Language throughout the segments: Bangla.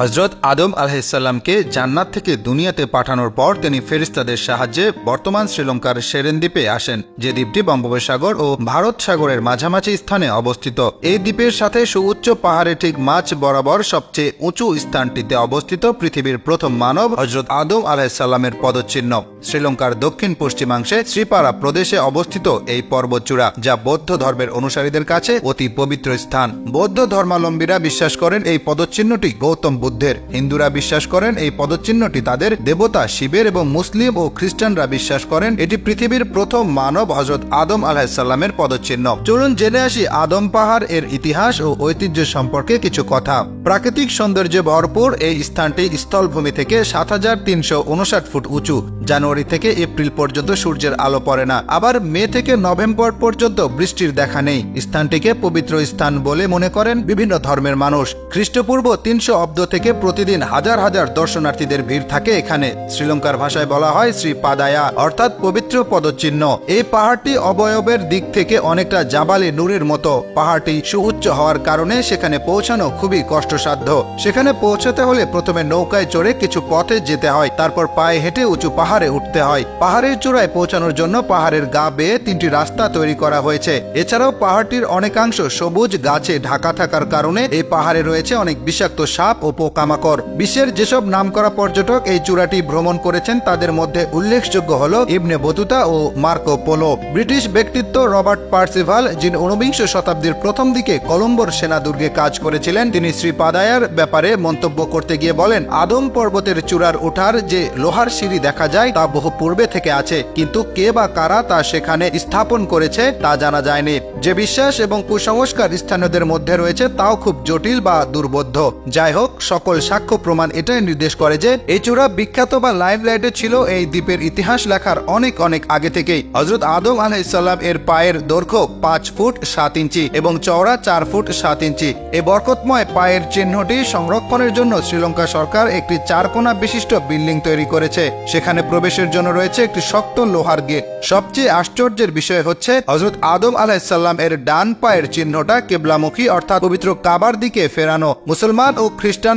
হজরত আদম আলাহিসাল্লামকে জান্নাত থেকে দুনিয়াতে পাঠানোর পর তিনি ফেরিস্তাদের সাহায্যে বর্তমান শ্রীলঙ্কার সেরেন দ্বীপে আসেন, যে দ্বীপটি বঙ্গোপসাগর ও ভারত সাগরের মাঝামাঝি স্থানে অবস্থিত। এই দ্বীপের সাথে সুউচ্চ পাহাড়ে ঠিক মাছ বরাবর সবচেয়ে উঁচু স্থানটিতে অবস্থিত পৃথিবীর প্রথম মানব হজরত আদম আলাহিসাল্লামের পদচিহ্ন। শ্রীলঙ্কার দক্ষিণ পশ্চিমাংশে শ্রীপাড়া প্রদেশে অবস্থিত এই পর্বতচূড়া, যা বৌদ্ধ ধর্মের অনুসারীদের কাছে অতি পবিত্র স্থান। বৌদ্ধ ধর্মাবলম্বীরা বিশ্বাস করেন এই পদচিহ্নটি গৌতম বুদ্ধের। হিন্দুরা বিশ্বাস করেন এই পদচিহ্নটি তাদের দেবতা, শিবের এবং মুসলিম ও খ্রিস্টানরা বিশ্বাস করেন। এটি পৃথিবীর প্রথম মানব হজরত আদম আলাহিসাল্লামের পদচিহ্ন। চলুন জেনে আসি আদম পাহাড় এর ইতিহাস ও ঐতিহ্য সম্পর্কে কিছু কথা। প্রাকৃতিক সৌন্দর্যে ভরপুর এই স্থানটি স্থলভূমি থেকে সাত হাজার তিনশো উনষাট ফুট উঁচু। জানুয়ারি থেকে এপ্রিল পর্যন্ত সূর্যের আলো পড়ে না। আবার মে থেকে নভেম্বর পর্যন্ত বৃষ্টির দেখা নেই। স্থানটিকে পবিত্র স্থান বলে মনে করেন বিভিন্ন ধর্মের মানুষ। খ্রিস্টপূর্ব তিনশো অব্দ থেকে প্রতিদিন হাজার হাজার দর্শনার্থীদের ভিড় থাকে এখানে। শ্রীলঙ্কার ভাষায় বলা হয় শ্রী পাদায়া অর্থাৎ পবিত্র পদচিহ্ন। এই পাহাড়টি অবয়বের দিক থেকে অনেকটা জাবালে নূরের মতো। পাহাড়টি সুউচ্চ হওয়ার কারণে সেখানে পৌঁছানো খুবই কষ্টসাধ্য। সেখানে পৌঁছাতে হলে প্রথমে নৌকায় চড়ে কিছু পথে যেতে হয়, তারপর পায়ে হেঁটে উঁচু পাহাড়ে উঠতে হয়। পাহাড়ের চূড়ায় পৌঁছানোর জন্য পাহাড়ের গা বেয়ে তিনটি রাস্তা তৈরি করা হয়েছে। এছাড়াও পাহাড়টির অনেকাংশ সবুজ গাছে ঢাকা থাকার কারণে এই পাহাড়ে রয়েছে অনেক বিষাক্ত সাপ ও পোকামাকড়। বিশ্বের যেসব নামকরা পর্যটক এই চূড়াটি ভ্রমণ করেছেন, তাদের মধ্যে উল্লেখযোগ্য হল ইবনে বতুতা ও মার্কো পোলো। ব্রিটিশ ব্যক্তিত্ব রবার্ট পার্সিভাল যিনি ঊনবিংশ শতাব্দীর প্রথম দিকে কলম্বোর সেনা দুর্গে কাজ করেছিলেন, তিনি শ্রী পাদায়ার ব্যাপারে মন্তব্য করতে গিয়ে বলেন, আদম পর্বতের চূড়ার ওঠার যে লোহার সিঁড়ি দেখা যায়, তা বহু পূর্বে থেকে আছে, কিন্তু কে বা কারা তা সেখানে স্থাপন করেছে, তা জানা যায়নি। যে বিশ্বাস এবং কুসংস্কার স্থানীয়দের মধ্যে রয়েছে, তাও খুব জটিল বা দুর্বোধ্য। যাই হোক সকল সাক্ষ্য প্রমাণ এটাই নির্দেশ করে যে এই চূড়া বিখ্যাত বা লাইভ লাইটে ছিল এই দ্বীপের ইতিহাস লেখার অনেক অনেক আগে থেকেই। হজরত আদম আলাইসাল্লাম এর পায়ের দৈর্ঘ্য পাঁচ ফুট সাত ইঞ্চি এবং চওড়া চার ফুট সাত ইঞ্চি। এই বরকতময় পায়ের চিহ্নটি সংরক্ষণের জন্য শ্রীলঙ্কা সরকার একটি চারকোনা বিশিষ্ট বিল্ডিং তৈরি করেছে। সেখানে প্রবেশের জন্য রয়েছে একটি শক্ত লোহার গেট। সবচেয়ে আশ্চর্যের বিষয় হচ্ছে হজরত আদম আলাহিসাল্লাম এর ডান পায়ের চিহ্নটা কেবলামুখী অর্থাৎ পবিত্র কাবার দিকে ফেরানো। মুসলমান ও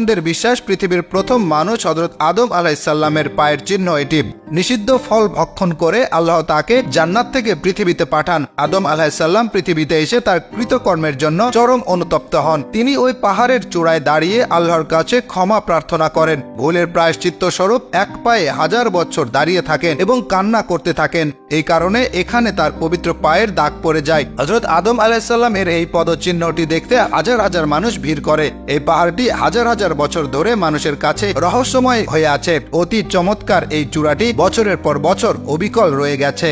খ্রিস্টানদের বিশ্বাস পৃথিবীর প্রথম মানুষ হজরত আদম আলাহিসাল্লামের পায়ের চিহ্ন এটি। নিষিদ্ধ ফল ভক্ষণ করে আল্লাহ তাকে জান্নাত থেকে পৃথিবীতে পাঠান। আদম আলাহিসাল্লাম পৃথিবীতে এসে তার কৃতকর্মের জন্য চরম অনুতপ্ত হন। তিনি ওই পাহাড়ের চূড়ায় দাঁড়িয়ে আল্লাহর কাছে ক্ষমা প্রার্থনা করেন। ভুলের প্রায়শ্চিত্ত স্বরূপ এক পায়ে হাজার বছর দাঁড়িয়ে থাকেন এবং কান্না করতে থাকেন। এই কারণে এখানে তার পবিত্র পায়ের দাগ পড়ে যায়। হজরত আদম আলাহিসাল্লাম এর এই পদচিহ্নটি দেখতে হাজার হাজার মানুষ ভিড় করে। এই পাহাড়টি হাজার হাজার হাজার বছর ধরে মানুষের কাছে রহস্যময় হয়ে আছে। অতি চমৎকার এই চূড়াটি বছরের পর বছর অবিকল রয়ে গেছে।